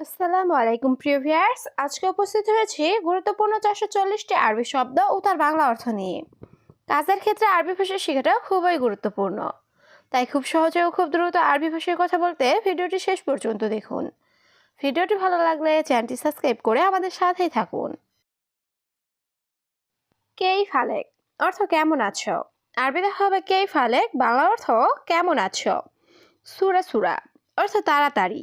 আসসালামু আলাইকুম, প্রিয় ভিউয়ার্স। আজকে উপস্থিত হয়েছি গুরুত্বপূর্ণ চারশো চল্লিশটি আরবি শব্দ ও তার বাংলা অর্থ নিয়ে। কাজের ক্ষেত্রে আরবি ভাষা শেখাটা খুবই গুরুত্বপূর্ণ। তাই খুব সহজে ও খুব দ্রুত আরবি ভাষায় কথা বলতে ভিডিওটি শেষ পর্যন্ত দেখুন। ভিডিওটি ভালো লাগলে চ্যানেলটি সাবস্ক্রাইব করে আমাদের সাথেই থাকুন। কেই ফালেক অর্থ কেমন আছো? আরবিতে হবে কেই ফালেক বাংলা অর্থ কেমন আছো? সুরা সুরা, অর্থ তাড়াতাড়ি।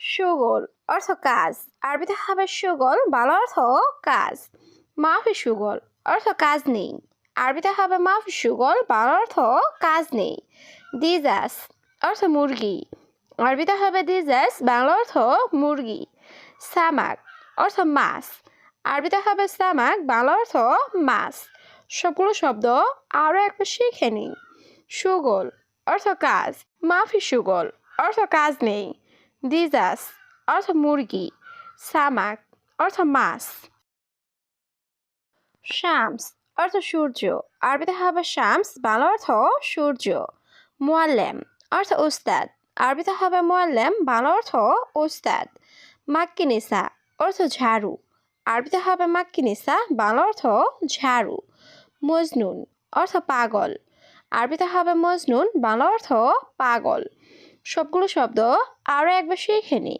সুগল অর্থ কাজ। আরবিতে হবে সুগল, বাংলা অর্থ কাজ। মাফি সুগল অর্থ কাজ নেই। আরবিতে হবে মাফি সুগল, বাংলা অর্থ কাজ নেই। দিজাস অর্থ মুরগি। আরবিতে হবে দিজাস, বাংলা অর্থ মুরগি। সামাক অর্থ মাছ। আরবিতে হবে সামাক, বাংলা অর্থ মাছ। সবগুলো শব্দ আরও একবার শিখে নিই সুগল অর্থ কাজ। মাফি সুগল অর্থ কাজ নেই। দিজাস অর্থ মুরগি সামাক অর্থ মাছ শামস অর্থ সূর্য আরবিতে হবে শামস বাংলা অর্থ সূর্য মোয়াল্লেম অর্থ উস্তাদ আরবিতে হবে মোয়াল্লেম বাংলা অর্থ উস্তাদ মাক্কিনিসা অর্থ ঝাড়ু আরবিতে হবে মাক্কিনিসা বাংলা অর্থ ঝাড়ু মজনুন অর্থ পাগল আরবিতে হবে মজনুন বাংলা অর্থ পাগল সবগুলো শব্দ আরও একবার শিখে নি।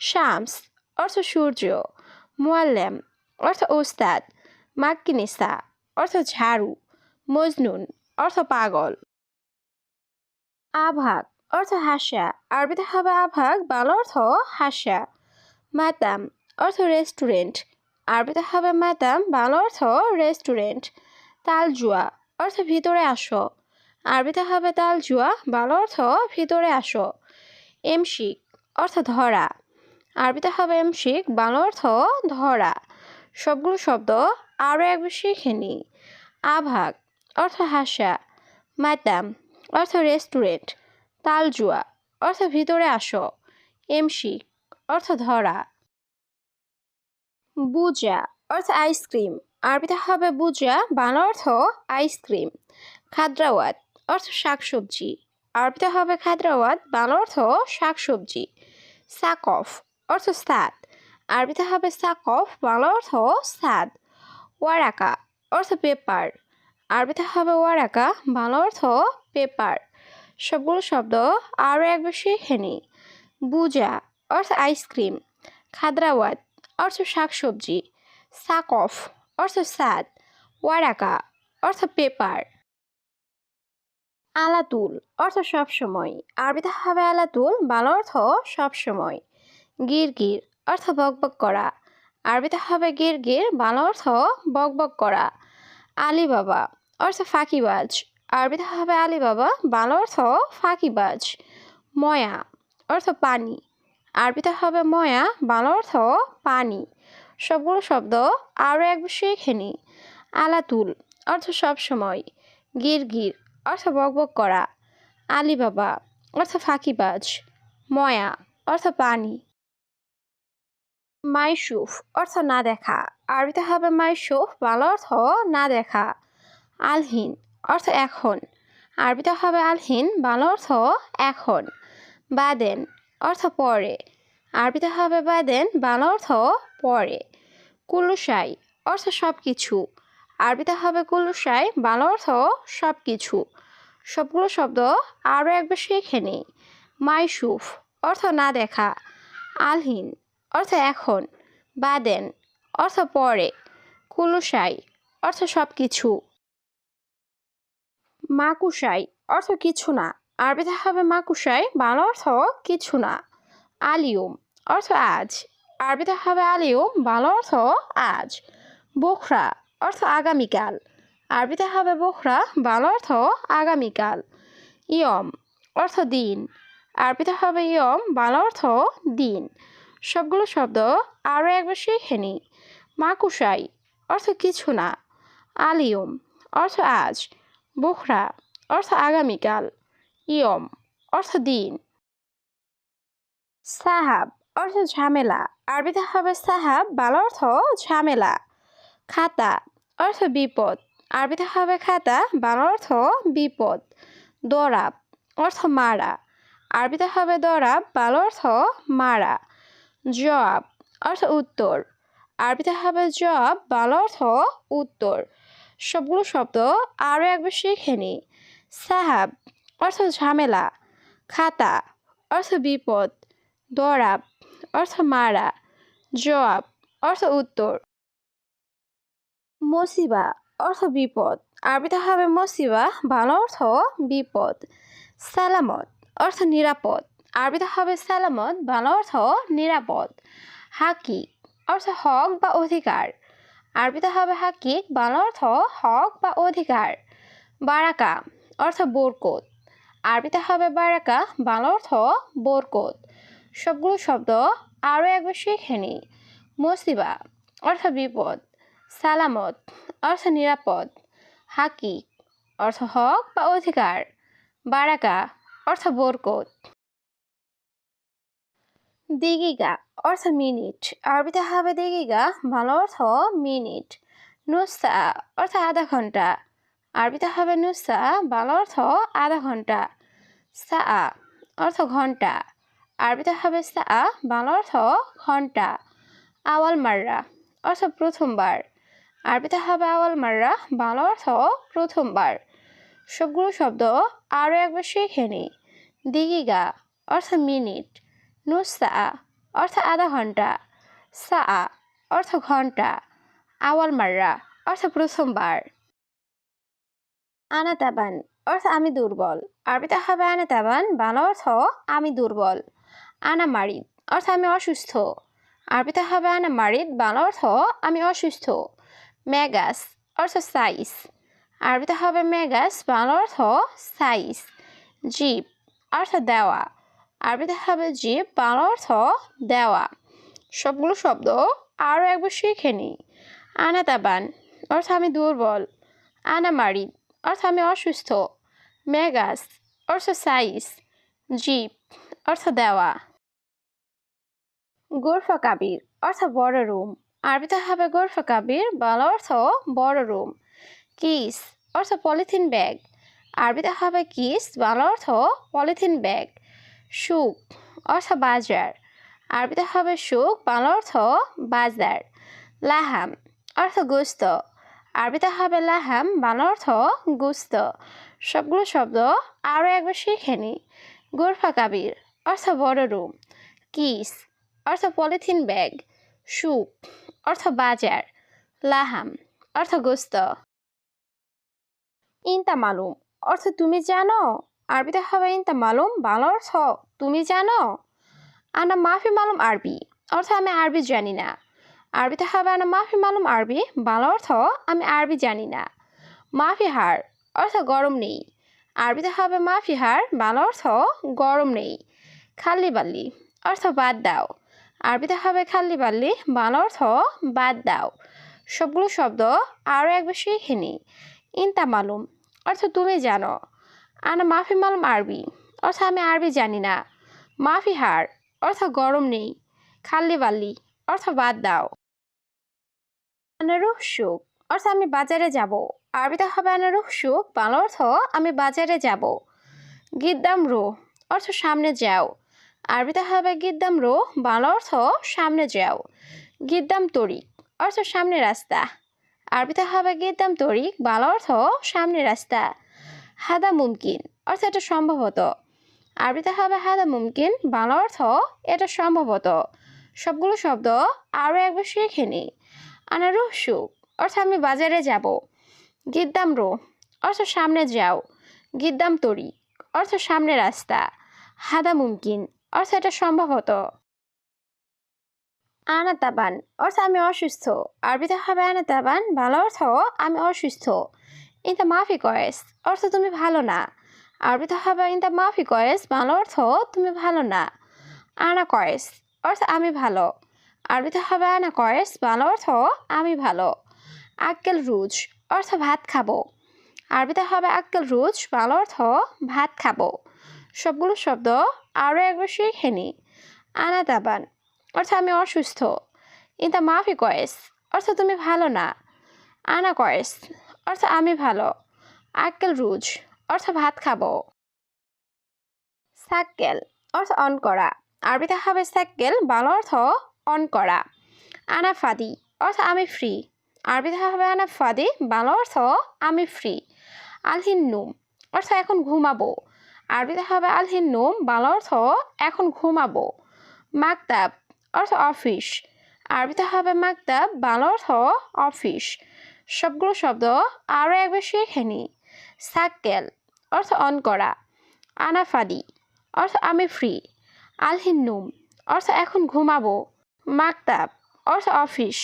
শামস, অর্থ সূর্য। মোয়াল্লেম, অর্থ ওস্তাদ। মাক্কিনিসা অর্থ ঝাড়ু। মজনুন, অর্থ পাগল। আভাগ অর্থ হাসা। আরবিতে হবে আভাগ বাংলা অর্থ হাসা। মাতাম, অর্থ রেস্টুরেন্ট। আরবিতে হবে মাতাম, বাংলা অর্থ রেস্টুরেন্ট। তালজুয়া, অর্থ ভিতরে আসো। আরবিতে হবে তাল জুয়া। বাংলা অর্থ ভিতরে আসো। এমশিক অর্থ ধরা। আরবিতে হবে এমশিক, বাংলা অর্থ ধরা। সবগুলো শব্দ আরও একবার শিখে নি আভাগ অর্থ হাসা। মাতাম অর্থ রেস্টুরেন্ট। তালজুয়া অর্থ ভিতরে আসো। এমশিক অর্থ ধরা। বুজা অর্থ আইসক্রিম। আরবিতে হবে বুজা, বাংলা অর্থ আইসক্রিম। খাদ্রাওয়াত অর্থ শাকসবজি। আরবিতে হবে খাদ্রাওয়াত বাংলা অর্থ শাকসবজি। সাকফ, অর্থ সাদ আরবিতে হবে সাকফ, বাংলা অর্থ সাদ ওয়ারাকা, অর্থ পেপার। আরবিতে হবে ওয়ারাকা, বাংলা অর্থ পেপার। সবগুলো শব্দ আরও এক বেশি হেনি। বুজা, অর্থ আইসক্রিম। খাদ্রাওয়াত অর্থ শাকসবজি। সাকফ, অর্থ সাদ ওয়ারাকা, অর্থ পেপার। আলাতুল অর্থ সবসময় আরবিতে হবে আলাতুল, বাংলা অর্থ সবসময় গির অর্থ বকবক করা। আরবিতে হবে গির গির বাংলা অর্থ বকবক করা। আলী বাবা অর্থ ফাঁকিবাজ। আরবিতে হবে আলী বাবা বাংলা অর্থ ফাঁকিবাজ। ময়া অর্থ পানি। আরবিতে হবে ময়া, বাংলা অর্থ পানি। সবগুলো শব্দ আরও একবার শিখে নি। আলাতুল অর্থ সবসময় গির অর্থ বকবক করা। আলিবাবা অর্থ ফাঁকিবাজ। ময়া অর্থ পানি। মাইসুফ অর্থ না দেখা। আরবিতে হবে মাইসুফ, বাংলা অর্থ না দেখা। আলহীন, অর্থ এখন। আরবিতে হবে আলহীন, বাংলা অর্থ এখন। বাদেন, অর্থ পরে। আরবিতে হবে বাদেন, বাংলা অর্থ পরে। কুলুসাই, অর্থ সব কিছু আরবিতে হবে কুলুসাই, বাংলা অর্থ সব কিছু সবগুলো শব্দ আরও একবার শিখে নিই। মাইসুফ, অর্থ না দেখা। আলহিন, অর্থ এখন। বাদেন, অর্থ পরে। কুলুসাই, অর্থ সব কিছু মাকুসাই, অর্থ কিছু না। আরবিতে হবে মাকুসাই, বাংলা অর্থ কিছু না। আলিউম অর্থ আজ। আরবিতে হবে আলিউম বাংলা অর্থ আজ। বোখরা, অর্থ আগামীকাল। আরবিতে হবে বোখরা, বাল অর্থ আগামীকাল। ইয়ম অর্থ দিন। আরবিতে হবে ইয়ম, বাল অর্থ দিন। সবগুলো শব্দ আরও একবার শিখে নিই। মাকুসাই অর্থ কিছু না। আলিয়ম অর্থ আজ। বুখরা অর্থ আগামীকাল। ইয়ম অর্থ দিন। সাহাব অর্থ ঝামেলা। আরবিতে হবে সাহাব, বাংলা অর্থ ঝামেলা। খাতা অর্থ বিপদ। আরবিতে হবে খাতা, বাংলা অর্থ বিপদ। দরাব অর্থ মারা। আরবিতে হবে দরাব বাংলা অর্থ মারা। জবাব, অর্থ উত্তর। আরবিতে হবে জবাব, বাংলা অর্থ উত্তর। সবগুলো শব্দ আরও একবার শিখে নিই সাহাব, অর্থ ঝামেলা। খাতা, অর্থ বিপদ। দরাব অর্থ মারা। জবাব, অর্থ উত্তর। মসিবা অর্থ বিপদ। আরবিতে হবে মসিবা, বাংলা অর্থ বিপদ। সালামত, অর্থ নিরাপদ। আরবিতে হবে সালামত, বাংলা অর্থ নিরাপদ। হাকিক অর্থ হক বা অধিকার। আরবিতে হবে হাকিক বাংলা অর্থ হক বা অধিকার। বারাকা, অর্থ বোরকত। আরবিতে হবে বারাকা, বাংলা অর্থ বোরকত। সবগুলো শব্দ আরও একবার শিখে মসিবা, অর্থ বিপদ। সালামত, অর্থ নিরাপদ। হাকিক অর্থ হক বা অধিকার। বারাকা, অর্থ বরকত। দিগিগা, অর্থ মিনিট। আরবিতে হবে দিগিগা, ভালো অর্থ মিনিট। নুসা অর্থ আধা ঘণ্টা। আরবিতে হবে নুসা ভালো অর্থ আধা ঘণ্টা। সা অর্থ ঘণ্টা। আরবিতে হবে সা বাংলা অর্থ ঘণ্টা। আওয়াল মাররা, অর্থ প্রথমবার। আরবিতে হবে আওয়াল মাররা, বাংলা অর্থ প্রথমবার। সবগুলো শব্দ আরও একবার শিখে নিই। দিগিগা, অর্থ মিনিট। নুসা অর্থ আধা ঘণ্টা। সা অর্থ ঘণ্টা। আওয়াল মাররা, অর্থ প্রথমবার। আনাতাবান, অর্থ আমি দুর্বল। আরবিতে হবে আনাতাবান, বাংলা অর্থ আমি দুর্বল। আনা মারিদ অর্থ আমি অসুস্থ। আরবিতে হবে আনা মারিদ বাংলা অর্থ আমি অসুস্থ। মেগাস, অর্থ সাইজ। আরবিতে হবে মেগাস, বাংলা অর্থ সাইজ। জিপ অর্থ দেওয়া। আরবিতে হবে জিপ বাংলা অর্থ দেওয়া। সবগুলো শব্দ আরও একবার শিখে নিই। আনাতাবান, অর্থ আমি দুর্বল। আনা মারিদ অর্থ আমি অসুস্থ। মেগাস, অর্থ সাইজ। জিপ অর্থ দেওয়া। গোরফা কাবির, অর্থ বড় রুম। আরবিতে হবে গোরফা কাবির, বাংলা অর্থ বড় রুম। কিস অর্থ পলিথিন ব্যাগ। আরবিতে হবে কিস, বাংলা অর্থ পলিথিন ব্যাগ। সুক অর্থ বাজার। আরবিতে হবে সুক বাংলা অর্থ বাজার। লাহাম অর্থ গোস্ত। আরবিতে হবে লাহাম, বাংলা অর্থ গোস্ত। সবগুলো শব্দ আরও একবার শিখে নিই গোরফা কাবির অর্থ বড় রুম। কিস অর্থ পলিথিন ব্যাগ। সুপ, অর্থ বাজার, লাহাম, অর্থ গোস্ত। ইনতা মালুম অর্থ তুমি জানো? আরবিতে হবে ইনতা মালুম বাংলা অর্থ তুমি জানো? আনা মাফি মালুম আরবি, অর্থ আমি আরবি জানি না। আরবিতে হবে আনা মাফি মালুম আরবি, বাংলা অর্থ আমি আরবি জানি না। মাফি হার অর্থ গরম নেই। আরবিতে হবে মাফি হার বাংলা অর্থ গরম নেই। খাল্লি বাল্লি, অর্থ বাদ দাও। আরবিতে হবে খাল্লি বাল্লি বাংলা অর্থ বাদ দাও। সবগুলো শব্দ আরও একবার শিখে নিই ইনতা মালুম, অর্থ তুমি জানো। আনা মাফি মালুম আরবি, অর্থ আমি আরবি জানি না। মাফি হার, অর্থ গরম নেই। খাল্লি বাল্লি অর্থ বাদ দাও। আনারুহ সুখ, অর্থ আমি বাজারে যাব। আরবিতে হবে আনারুহ সুখ বাংলা অর্থ আমি বাজারে যাব। গিদ্দাম রো অর্থ সামনে যাও। আরবিতে হবে গিদ্দাম রো, বাংলা অর্থ সামনে যাও। গিদ্দাম তরিক, অর্থ সামনে রাস্তা। আরবিতে হবে গিদ্দাম তরিক, বাংলা অর্থ সামনে রাস্তা। হাদা মুমকিন, অর্থ এটা সম্ভবত। আরবিতে হবে হাদা মুমকিন, বাংলা অর্থ এটা সম্ভবত। সবগুলো শব্দ আরও একবার শিখে নিই। আনারুহ সুখ, অর্থ আমি বাজারে যাব। গিদ্দাম রো, অর্থ সামনে যাও। গিদ্দাম তরি অর্থ সামনে রাস্তা। হাদা মুমকিন অর্থ এটা সম্ভবত আনাতাবান অর্থ আমি অসুস্থ। আরবিতে হবে আনাতাবান, ভালো অর্থ আমি অসুস্থ। ইনতা মাফি কয়েস অর্থ তুমি ভালো না। আরবিতে হবে ইনতা মাফি কয়েস ভালো অর্থ তুমি ভালো না। আনা কয়েস অর্থ আমি ভালো। আরবিতে হবে আনা কয়েস বাংলা অর্থ আমি ভালো। আক্কেল রুজ অর্থ ভাত খাব। আরবিতে হবে আক্কেল রুজ বাংলা অর্থ ভাত খাব। সবগুলো শব্দ আরও একবার শিখে নি আনা দাবান অর্থ আমি অসুস্থ। ইন্তা মাফি কয়েস অর্থ তুমি ভালো না। আনা কয়েস অর্থ আমি ভালো। আক্কেল রুজ অর্থ ভাত খাব। সাক্কেল অর্থ অন করা। আরবিতে হবে সাক্কেল, বাংলা অর্থ অন করা। আনা ফাদি অর্থ আমি ফ্রি। আরবিতে হবে আনা ফাদি, বাংলা অর্থ আমি ফ্রি। আলহিন নুম অর্থ এখন ঘুমাবো। আরবিতে হবে আলহিন নুম বাংলা অর্থ এখন ঘুমাবো। মাকতাব অর্থ অফিস। আরবিতে হবে মাকতাব বাংলা অর্থ অফিস। সবগুলো শব্দ আরও একবার শিখে নি। সাক্কেল, অর্থ অন করা। আনাফাদি, অর্থ আমি ফ্রি আলহিন্নুম, অর্থ এখন ঘুমাবো। মাকতাব অর্থ অফিস।